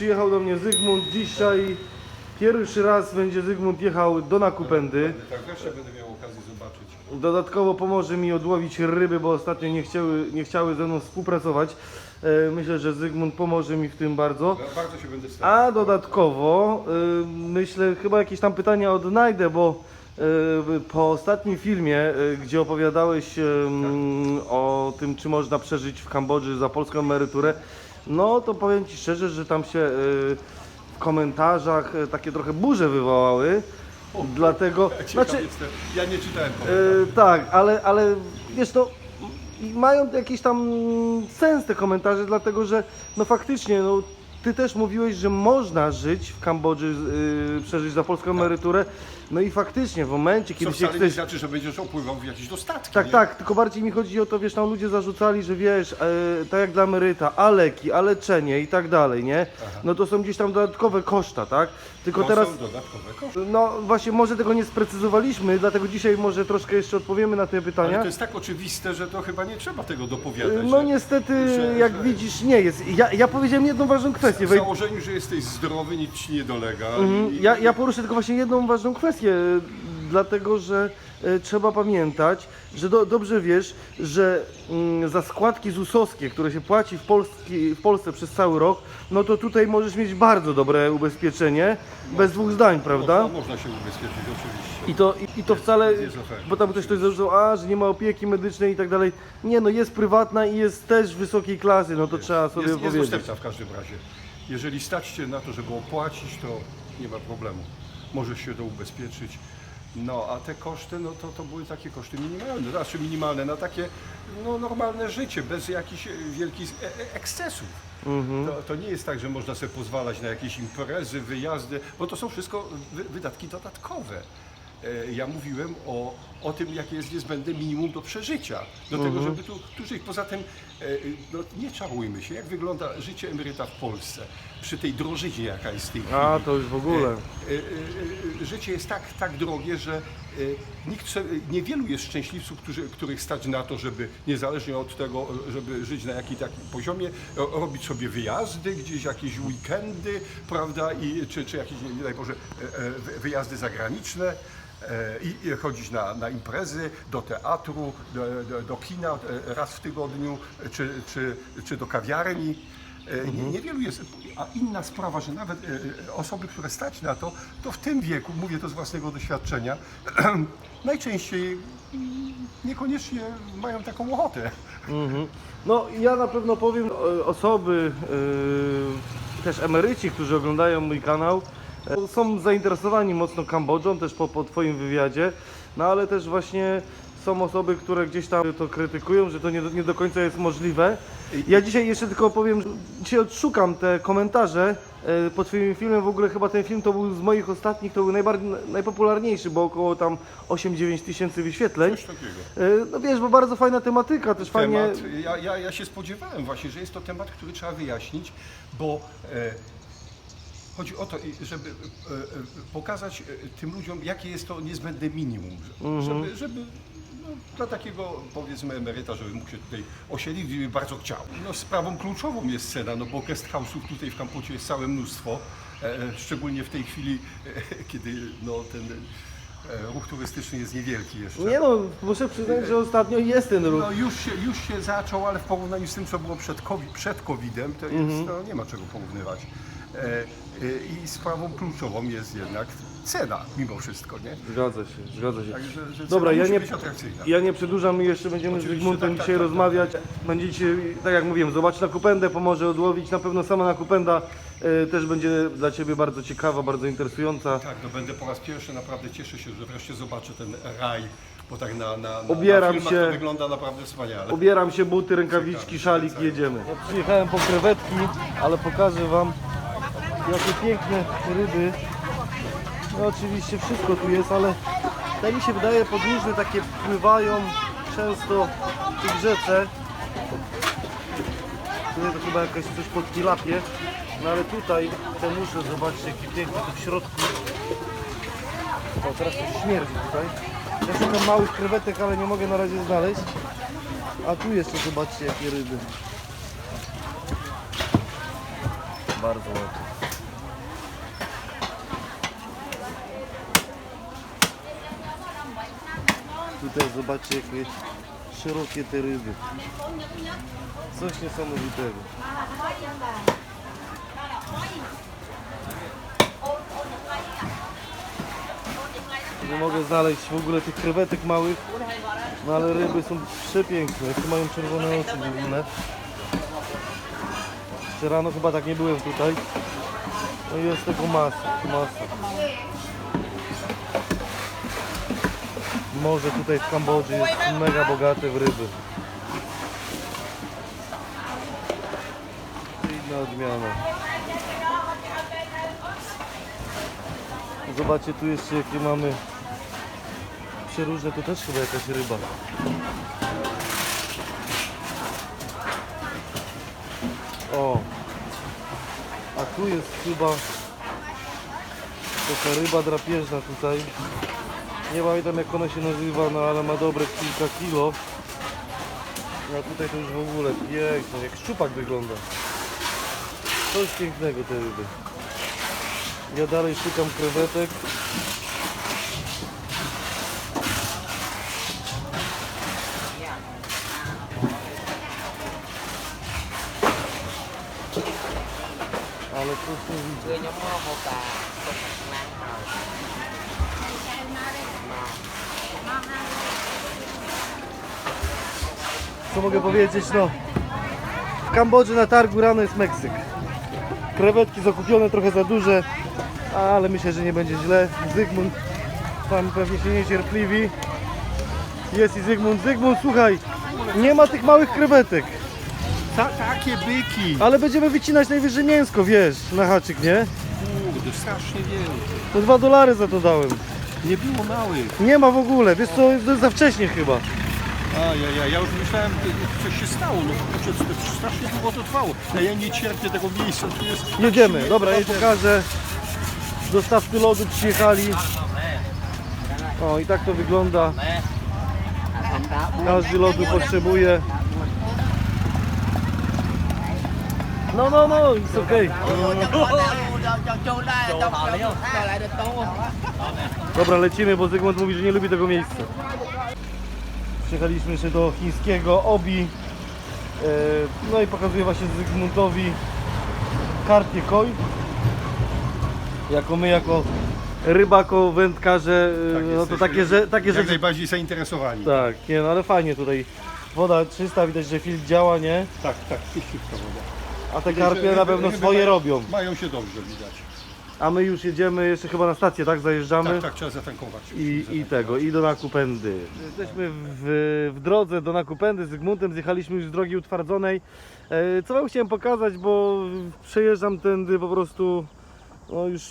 przyjechał do mnie Zygmunt. Dzisiaj pierwszy raz będzie Zygmunt jechał do Nakupendy. Tak, wreszcie będę miał okazję zobaczyć. Dodatkowo pomoże mi odłowić ryby, bo ostatnio nie chciały, nie chciały ze mną współpracować. E, Myślę, że Zygmunt pomoże mi w tym bardzo. Ja Bardzo się będę starał. A dodatkowo y, myślę, chyba jakieś tam pytania odnajdę, bo y, po ostatnim filmie, y, gdzie opowiadałeś mm, o tym, czy można przeżyć w Kambodży za polską emeryturę, no to powiem Ci szczerze, że tam się y, w komentarzach y, takie trochę burze wywołały. Dlatego, Ciekaw znaczy, jestem. Ja nie czytałem komentarzy. E, tak, ale, ale wiesz to mają jakiś tam sens te komentarze, dlatego że no faktycznie no, ty też mówiłeś, że można żyć w Kambodży, y, przeżyć za polską emeryturę. No i faktycznie w momencie, Co kiedy się wcale nie chcesz. znaczy, że będziesz opływał w jakieś dostatki. Tak, nie? tak, tylko bardziej mi chodzi o to, wiesz, tam ludzie zarzucali, że wiesz, e, tak jak dla emeryta, a leki, a leczenie i tak dalej, nie? No to są gdzieś tam dodatkowe koszta, tak? Tylko To teraz. są dodatkowe koszty. No właśnie, może tego nie sprecyzowaliśmy, dlatego dzisiaj może troszkę jeszcze odpowiemy na te Ale pytania. to jest tak oczywiste, że to chyba nie trzeba tego dopowiadać. No że- niestety, że- jak że- widzisz, nie jest. Ja, ja powiedziałem jedną ważną kwestię. W Wej- założeniu, że jesteś zdrowy, nic ci nie dolega. Mhm. i- Ja, ja poruszę tylko właśnie jedną ważną kwestię, dlatego że e, trzeba pamiętać, że do, dobrze wiesz, że mm, za składki ZUS-owskie, które się płaci w, Polski, w Polsce przez cały rok, no to tutaj możesz mieć bardzo dobre ubezpieczenie, bez dwóch zdań, prawda? Można, można się ubezpieczyć, oczywiście. I to, i, I to wcale, jest bo tam ktoś coś zarzucał, a, że nie ma opieki medycznej i tak dalej. Nie, no jest prywatna i jest też wysokiej klasy, no to trzeba sobie jest, jest powiedzieć. dostępna w każdym razie. Jeżeli stać Cię na to, żeby opłacić, to nie ma problemu. Możesz się to ubezpieczyć. No, a te koszty, no to, to były takie koszty minimalne, znaczy minimalne na takie no, normalne życie, bez jakichś wielkich e- e- ekscesów. Mhm. To, to nie jest tak, że można sobie pozwalać na jakieś imprezy, wyjazdy, bo to są wszystko wy, wydatki dodatkowe. E, Ja mówiłem o, o tym, jakie jest niezbędne minimum do przeżycia, do Mhm. tego, żeby tu, tu żyć. Poza tym, e, no, nie czarujmy się, jak wygląda życie emeryta w Polsce przy tej drożyźnie, jaka jest w tej chwili. A, to już w ogóle. E, e, e, Życie jest tak, tak drogie, że nikt, niewielu jest szczęśliwców, którzy, których stać na to, żeby niezależnie od tego, żeby żyć na jakimś takim poziomie, ro- robić sobie wyjazdy, gdzieś jakieś weekendy, prawda, i, czy, czy jakieś, nie daj Boże, wy- wyjazdy zagraniczne. I, chodzić na, na imprezy, do teatru, do, do, do kina raz w tygodniu, czy, czy, czy do kawiarni. E, Nie, niewielu jest. A inna sprawa, że nawet e, e, osoby, które stać na to, to w tym wieku, mówię to z własnego doświadczenia, najczęściej niekoniecznie mają taką ochotę. Mhm. No ja na pewno powiem osoby, też emeryci, którzy oglądają mój kanał, są zainteresowani mocno Kambodżą, też po, po Twoim wywiadzie, no ale też właśnie są osoby, które gdzieś tam to krytykują, że to nie, do- nie do końca jest możliwe. Ja dzisiaj jeszcze tylko powiem, że dzisiaj odszukam te komentarze e, pod Twoim filmem, w ogóle chyba ten film to był z moich ostatnich, to był najbardziej, najpopularniejszy, bo około tam 8-9 tysięcy wyświetleń. Coś takiego. E, No wiesz, bo bardzo fajna tematyka, też fajnie... Temat, ja, ja, ja się spodziewałem właśnie, że jest to temat, który trzeba wyjaśnić, bo e, chodzi o to, i żeby e, e, pokazać e, tym ludziom, jakie jest to niezbędne minimum, Mhm. żeby, żeby no, dla takiego powiedzmy emeryta, żeby mógł się tutaj osiedlić, gdyby bardzo chciał. No, sprawą kluczową jest cena, no bo guest house'ów tutaj w Kampucie jest całe mnóstwo, e, e, szczególnie w tej chwili, e, kiedy no, ten e, ruch turystyczny jest niewielki jeszcze. Nie no, muszę przyznać, że ostatnio jest ten ruch. No już się, już się zaczął, ale w porównaniu z tym, co było przed, COVID, przed COVID-em, to jest, Mhm. no, nie ma czego porównywać. E, e, I sprawą kluczową jest jednak cena, mimo wszystko, nie? Zgadza się, zgadza się. Także, że Dobra, cena ja musi nie, być atrakcyjna. ja nie przedłużam i jeszcze będziemy z Oczywiście, Zygmuntem tak, tak, dzisiaj tak, rozmawiać. Będziecie, tak jak mówiłem, zobaczyć na kupendę, pomoże odłowić. Na pewno sama na kupenda e, też będzie dla Ciebie bardzo ciekawa, bardzo interesująca. Tak, no będę po raz pierwszy, naprawdę cieszę się, że wreszcie zobaczę ten raj, bo tak na, na, na, Ubieram na filmach się. to wygląda naprawdę wspaniale. Ubieram się, buty, rękawiczki, szalik i jedziemy. Ja przyjechałem po krewetki, ale pokażę Wam jakie piękne ryby. No oczywiście wszystko tu jest, ale tak mi się wydaje podłużne takie pływają często w tej rzece. Tutaj to chyba jakaś coś pod tilapie. No ale tutaj te musze, zobaczcie jakie piękne to w środku. O, teraz to śmierdzi tutaj. Ja szukam małych krewetek, ale nie mogę na razie znaleźć. A tu jeszcze zobaczcie jakie ryby. Bardzo ładnie. Tutaj zobaczcie jakie szerokie te ryby. Coś niesamowitego. Nie mogę znaleźć w ogóle tych krewetek małych, no ale ryby są przepiękne, jakie mają czerwone oczy w. Jeszcze rano chyba tak nie byłem tutaj. No i jest tego masa, masa. Morze tutaj w Kambodży jest mega bogate w ryby. Inna odmiana. Zobaczcie tu jeszcze jakie mamy przeróżne, to też chyba jakaś ryba. O, a tu jest chyba taka ryba drapieżna tutaj. Nie pamiętam jak ona się nazywa, no ale ma dobre kilka kilo. A tutaj to już w ogóle piękne, jak szczupak wygląda. Coś pięknego te ryby. Ja dalej szukam krewetek. Ale tu nie widzę. Co mogę powiedzieć? No, w Kambodży na targu rano jest Meksyk. Krewetki zakupione trochę za duże, ale myślę, że nie będzie źle. Zygmunt, pan pewnie się niecierpliwi. Jest i Zygmunt. Zygmunt, słuchaj, nie ma tych małych krewetek, Ta, takie byki! ale będziemy wycinać najwyżej mięsko, wiesz, na haczyk, nie? Kurde, strasznie wielkie. To dwa dolary za to dałem. Nie było małych. Nie ma w ogóle, wiesz co, to jest za wcześnie chyba. Ajajaj, ja już myślałem, że coś się stało. No kurczę, to to strasznie długo to trwało. A ja nie cierpię tego miejsca, tu jest... tak Jedziemy, silnie- dobra, ja pokażę. Dostawcy lodu przyjechali. O i tak to wygląda. Każdy lodu potrzebuje. No, no, no, it's okay. Dobra, lecimy, bo Zygmunt mówi, że nie lubi tego miejsca. Przyjechaliśmy jeszcze do chińskiego Obi. E, No i pokazuję właśnie Zygmuntowi karpie koi. Jako my, jako rybako, wędkarze, e, Tak, no to takie, że, takie Jak rzeczy najbardziej zainteresowani. Tak, nie no ale fajnie tutaj. Woda czysta, widać, że filtr działa, nie? tak, tak czyściutka woda. A te karpie na pewno swoje robią. Mają się dobrze, widać. A my już jedziemy jeszcze chyba na stację, tak? Zajeżdżamy. Tak, tak, trzeba zatankować. I, I tego, i do Nakupendy. Jesteśmy w, w drodze do Nakupendy z Zygmuntem, zjechaliśmy już z drogi utwardzonej. E, Co Wam chciałem pokazać, bo przejeżdżam tędy po prostu no już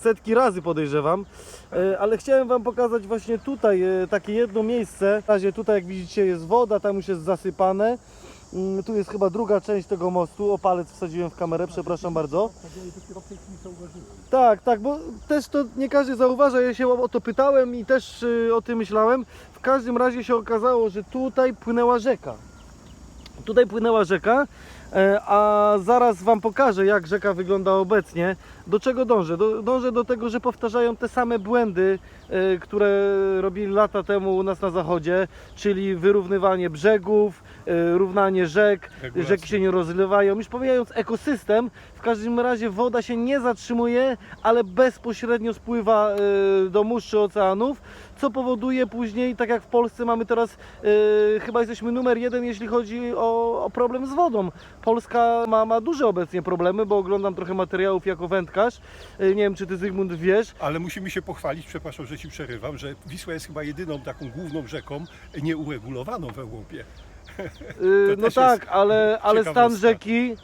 setki razy podejrzewam, E, ale chciałem Wam pokazać właśnie tutaj e, takie jedno miejsce. W razie tutaj jak widzicie jest woda, tam już jest zasypane. Mm, Tu jest chyba druga część tego mostu. O palec wsadziłem w kamerę, przepraszam bardzo. Tak, tak, bo też to nie każdy zauważa. Ja się o to pytałem i też y, o tym myślałem. W każdym razie się okazało, że tutaj płynęła rzeka. Tutaj płynęła rzeka, a zaraz Wam pokażę, jak rzeka wygląda obecnie. Do czego dążę? Do, dążę do tego, że powtarzają te same błędy, e, które robili lata temu u nas na zachodzie, czyli wyrównywanie brzegów, e, równanie rzek, Regulacje. rzeki się nie rozlewają. Już pomijając ekosystem, w każdym razie woda się nie zatrzymuje, ale bezpośrednio spływa e, do mórz czy oceanów, co powoduje później, tak jak w Polsce mamy teraz, e, chyba jesteśmy numer jeden, jeśli chodzi o, o problem z wodą. Polska ma, ma duże obecnie problemy, bo oglądam trochę materiałów jako wędkarz. E, Nie wiem, czy ty Zygmunt wiesz. Ale musimy się pochwalić, przepraszam, że Ci przerywam, że Wisła jest chyba jedyną taką główną rzeką nieuregulowaną w Europie. To No tak, ale, ale stan rzeki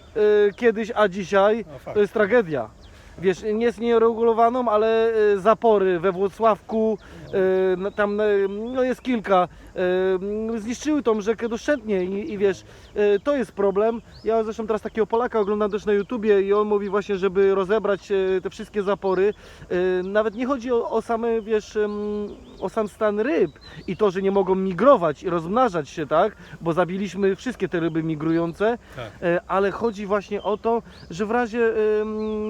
kiedyś, a dzisiaj No to jest tragedia. Wiesz, nie jest nieuregulowaną, ale zapory we Włocławku, e, tam e, no jest kilka, e, zniszczyły tą rzekę doszczętnie i, i wiesz, e, to jest problem. Ja zresztą teraz takiego Polaka oglądam też na YouTubie i on mówi właśnie, żeby rozebrać e, te wszystkie zapory. E, Nawet nie chodzi o, o same, wiesz, o sam stan ryb i to, że nie mogą migrować i rozmnażać się, tak? Bo zabiliśmy wszystkie te ryby migrujące, Tak. E, ale chodzi właśnie o to, że w razie,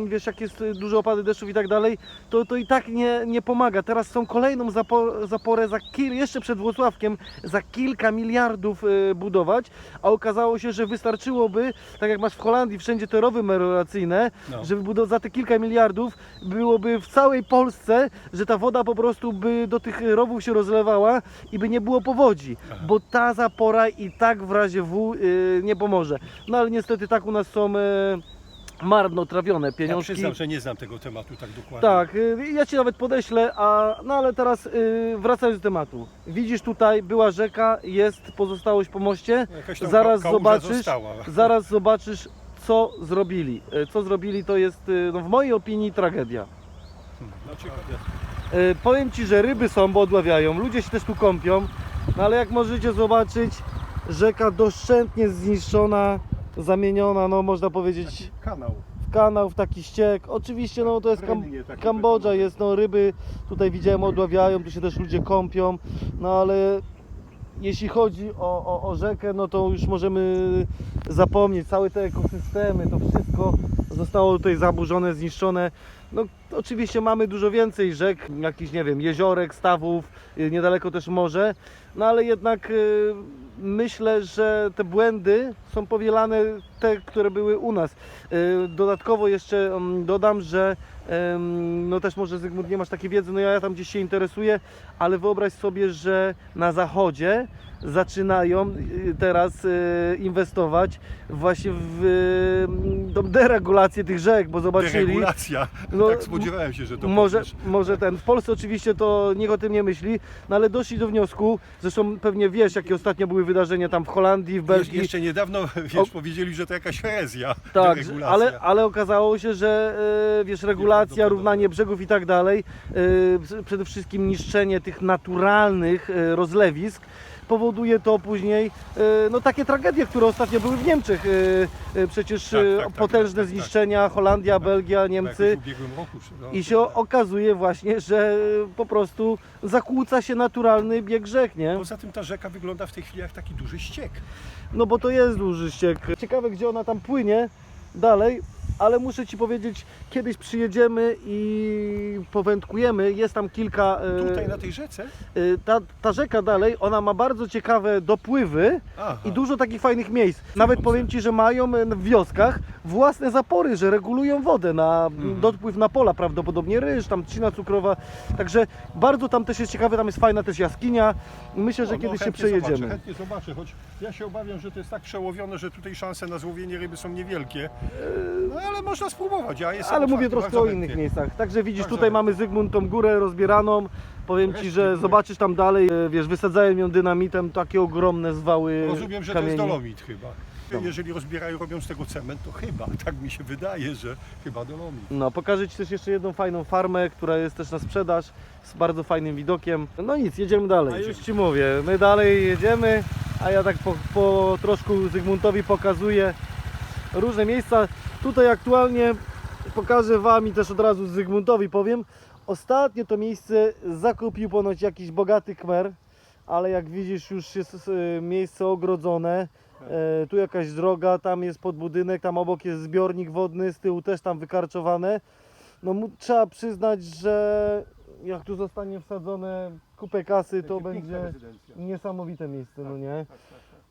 wiesz, jak jest e, duże opady deszczów i tak dalej, to, to i tak nie, nie pomaga. Teraz są kolejną zapo, zaporę za kil, jeszcze przed Włocławkiem za kilka miliardów e, budować, a okazało się, że wystarczyłoby, tak jak masz w Holandii wszędzie te rowy melioracyjne, No. żeby za te kilka miliardów byłoby w całej Polsce, że ta woda po prostu by do tych rowów się rozlewała i by nie było powodzi, bo ta zapora i tak w razie W y, nie pomoże. No ale niestety tak u nas są y, marnotrawione Ja pieniążki. przyznam, że nie znam tego tematu tak dokładnie. Tak, y, ja ci nawet podeślę, a no ale teraz y, wracając do tematu. Widzisz tutaj była rzeka, jest pozostałość po moście. Jakaś tam Zaraz ka- kałuża zobaczysz, została. zaraz zobaczysz co zrobili. Y, Co zrobili to jest y, no, w mojej opinii tragedia. No ciekawe. Powiem Ci, że ryby są, bo odławiają, ludzie się też tu kąpią, no ale jak możecie zobaczyć, rzeka doszczętnie zniszczona, zamieniona, no można powiedzieć Kanał. w kanał, w taki ściek. Oczywiście no to jest Kam Rynnie takie Kambodża, betonowe. jest no ryby, tutaj widziałem odławiają, tu się też ludzie kąpią, no ale jeśli chodzi o, o, o rzekę, no to już możemy zapomnieć, całe te ekosystemy, to wszystko zostało tutaj zaburzone, zniszczone. No oczywiście mamy dużo więcej rzek, jakichś nie wiem, jeziorek, stawów, y, niedaleko też morze, no ale jednak y, myślę, że te błędy są powielane te, które były u nas. Y, Dodatkowo jeszcze mm, dodam, że no też może Zygmunt nie masz takiej wiedzy, no ja tam gdzieś się interesuję, ale wyobraź sobie, że na zachodzie zaczynają y, teraz y, inwestować właśnie w y, deregulację tych rzek, bo zobaczyli. Deregulacja. No, tak spodziewałem się, że to Może, powiesz. może ten. W Polsce oczywiście to nikt o tym nie myśli, no ale doszli do wniosku, zresztą pewnie wiesz, jakie ostatnio były wydarzenia tam w Holandii, w Belgii. Jeszcze niedawno, wiesz, O- powiedzieli, że to jakaś herezja. Tak, ale, ale okazało się, że wiesz, regulacja, Nieprawdopodobne. równanie brzegów i tak dalej, e, przede wszystkim niszczenie tych naturalnych e, rozlewisk powoduje to później e, no takie tragedie, które ostatnio były w Niemczech. Przecież Tak, e, tak, tak, potężne tak, tak, tak. zniszczenia, Holandia, Belgia, Tak, Niemcy. ubiegłym roku. no, I się okazuje właśnie, że po prostu zakłóca się naturalny bieg rzek, nie? Poza tym ta rzeka wygląda w tej chwili jak taki duży ściek. No bo to jest duży ściek. Ciekawe, gdzie ona tam płynie dalej, ale muszę Ci powiedzieć, kiedyś przyjedziemy i powędkujemy. Jest tam kilka. e, Tutaj na tej rzece? e, ta, ta rzeka dalej, ona ma bardzo ciekawe dopływy Aha. i dużo takich fajnych miejsc. Nawet powiem Ci, że mają e, w wioskach własne zapory, że regulują wodę na Mhm. dopływ na pola, prawdopodobnie ryż, tam trzcina cukrowa. Także bardzo tam też jest ciekawe, tam jest fajna też jaskinia. Myślę, że No, no, kiedyś się chętnie przejedziemy. Zobaczę, chętnie zobaczę, choć ja się obawiam, że to jest tak przełowione, że tutaj szanse na złowienie ryby są niewielkie. No ale można spróbować, ja jestem Ale mówię otwarty, troszkę bardzo o chętnie. innych miejscach. Także widzisz, Bardzo tutaj chętnie. mamy Zygmunt tą górę rozbieraną. Powiem Ci, Wreszcie że zobaczysz tam dalej, e, wiesz, wysadzają ją dynamitem, takie ogromne zwały Rozumiem, że kamieni. to jest dolomit chyba. Dobra. Jeżeli rozbierają, robią z tego cement, to chyba, tak mi się wydaje, że chyba dolomit. No, pokażę Ci też jeszcze jedną fajną farmę, która jest też na sprzedaż, z bardzo fajnym widokiem. No nic, jedziemy dalej. A już Ci mówię, my dalej jedziemy, a ja tak po, po troszku Zygmuntowi pokazuję różne miejsca. Tutaj aktualnie pokażę Wam i też od razu Zygmuntowi powiem. Ostatnio to miejsce zakupił ponoć jakiś bogaty kmer, ale jak widzisz już jest e, miejsce ogrodzone. E, tu jakaś droga, tam jest podbudynek, tam obok jest zbiornik wodny, z tyłu też tam wykarczowane. No trzeba przyznać, że jak tu zostanie wsadzone kupę kasy, to będzie niesamowite miejsce, no nie?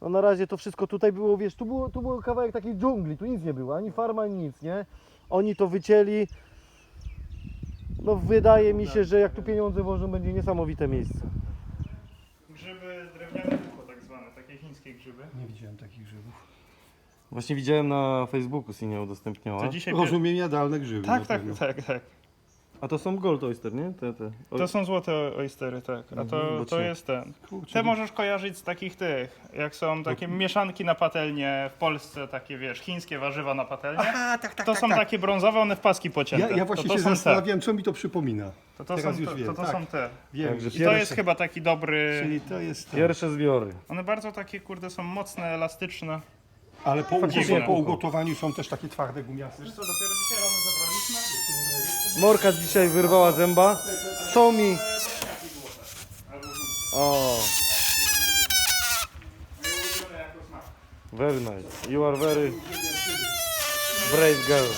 No na razie to wszystko tutaj było, wiesz, tu było, tu było kawałek takiej dżungli, tu nic nie było, ani farma, ani nic, nie? Oni to wycięli. No wydaje mi się, że jak tu pieniądze włożą, będzie niesamowite miejsce. Grzyby drewniane ucho tak zwane, takie chińskie grzyby. Nie widziałem takich grzybów. Właśnie widziałem na Facebooku, Sinia udostępniała. To dzisiaj Rozumiem jadalne grzyby. Tak, na tak, pewno. tak, tak. A to są Gold Oyster, nie? Te, te. O- To są złote oystery, tak. A Mhm, to, to jest ten. Kurczę, Te możesz kojarzyć z takich tych, jak są takie mieszanki na patelnię w Polsce, takie wiesz, chińskie warzywa na patelnię. Aha, tak, tak, To tak, są tak. takie brązowe, one w paski pocięte. Ja, ja właśnie to, to się są te. zastanawiałem, co mi to przypomina. To, to, Teraz są, już to, wiem, to, to tak. są te. Wiem, Także I to jest chyba taki dobry... czyli to jest to. Pierwsze zbiory. One bardzo takie, kurde, są mocne, elastyczne. Ale po, Faktycznie. ugo- po ugotowaniu są też takie twarde gumiaste. Wiesz co, dopiero dzisiaj rano zabraliśmy? Morka dzisiaj wyrwała zęba. Show me. O, very nice. You are very brave girl.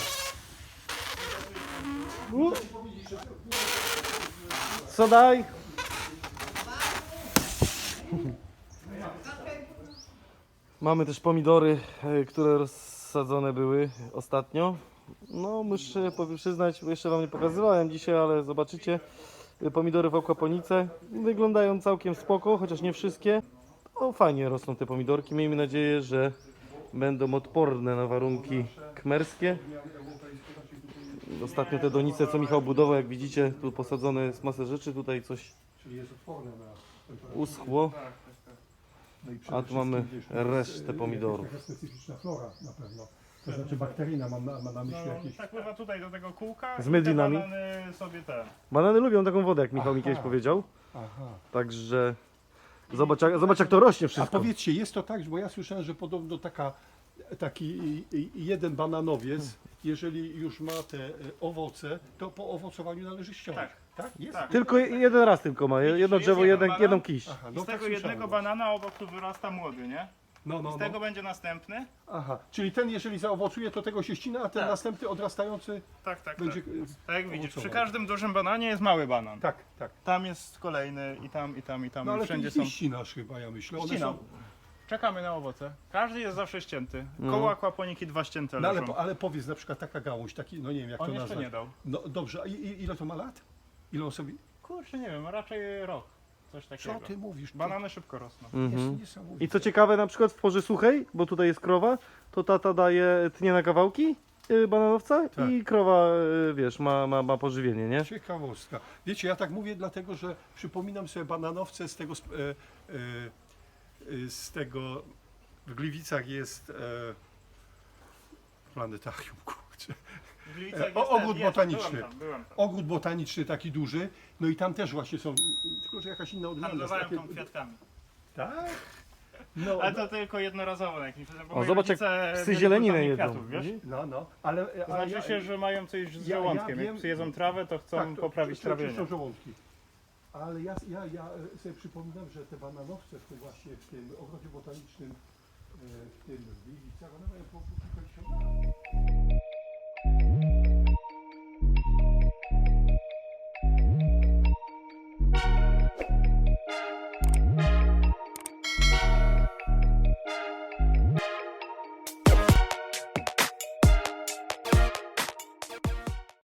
U. Co daj? Mamy też pomidory, e, które rozsadzone były ostatnio. No, muszę przyznać, jeszcze Wam nie pokazywałem dzisiaj, ale zobaczycie. e, Pomidory w akwaponice wyglądają całkiem spoko, chociaż nie wszystkie. No, fajnie rosną te pomidorki. Miejmy nadzieję, że będą odporne na warunki kmerskie. Ostatnio te donice, co Michał budował, jak widzicie, tu posadzone jest masę rzeczy. Tutaj coś uschło. No i przede A tu mamy wszystkim, wiesz, resztę jakaś pomidorów. Taka specyficzna flora na pewno. To znaczy bakteryjna, mam na, ma na myśli No, jakieś... tak pływa tutaj do tego kółka Z i mydlinami? te banany sobie te. Banany lubią taką wodę, jak Michał mi Aha. kiedyś powiedział. Aha. Także zobacz jak, zobacz jak to rośnie A wszystko. powiedzcie, jest to tak, bo ja słyszałem, że podobno taka, taki i- i- jeden bananowiec, jeżeli już ma te e, owoce, to po owocowaniu należy ściągnąć. Tak? Jest? Tak. Tylko jeden raz tylko ma, jedno jest drzewo, jeden jeden, banan? jedną kiść. Aha, I no z tak tego słyszałem jednego właśnie. banana obok tu wyrasta młody, nie? No, no, Z tego no. będzie następny. Aha, czyli ten jeżeli zaowocuje, to tego się ścina, a ten Tak. następny odrastający Tak, tak, będzie... tak. Tak jak widzisz, przy każdym dużym bananie jest mały banan. Tak, tak. Tam jest kolejny i tam, i tam, i tam, No i ale ty wszędzie ich są. nie ścinasz chyba, ja myślę. One Ścinam. są... Czekamy na owoce. Każdy jest zawsze ścięty. No. Koło akwaponiki dwa ścięte No ale, leżą. po- ale powiedz, na przykład taka gałąź, taki, no nie wiem jak On to jeszcze nazwać. nie dał. No dobrze, a i, i, ile to ma lat? Ile sobie... Kurczę, nie wiem, raczej rok. Coś Co takiego. ty mówisz? To Banany szybko rosną. jest Mhm. niesamowite. I co ciekawe, na przykład w porze suchej, bo tutaj jest krowa, to tata daje tnie na kawałki yy, bananowca Tak. i krowa, yy, wiesz, ma, ma, ma pożywienie, nie? Ciekawostka. Wiecie, ja tak mówię dlatego, że przypominam sobie bananowce z tego, sp- e, e, e, z tego w Gliwicach jest e, planetarium, kurczę. W Gliwicach E, o- ogród botaniczny. Byłem tam, byłem tam. Ogród botaniczny taki duży, no i tam też właśnie są, tylko że jakaś inna odmiana. Handlowałem takie- tą kwiatkami. Tak? No, Ale to tylko jednorazowo na jakimś bo O, moi zobacz, jak rodzice psy jedzą. kwiatów, wiesz? no, no, ale... Ale znaczy się, że mają coś z ja- ja żołądkiem. wiem- Jak psy jedzą trawę, to chcą tak, to- poprawić to- to- to trawienie. są żołądki. Ale ja, ja, ja e, sobie przypominam, że te bananowce w tym właśnie w tym ogrodzie botanicznym e, w tym w Gliwicach, one mają po po kilkadziesiąt lat. you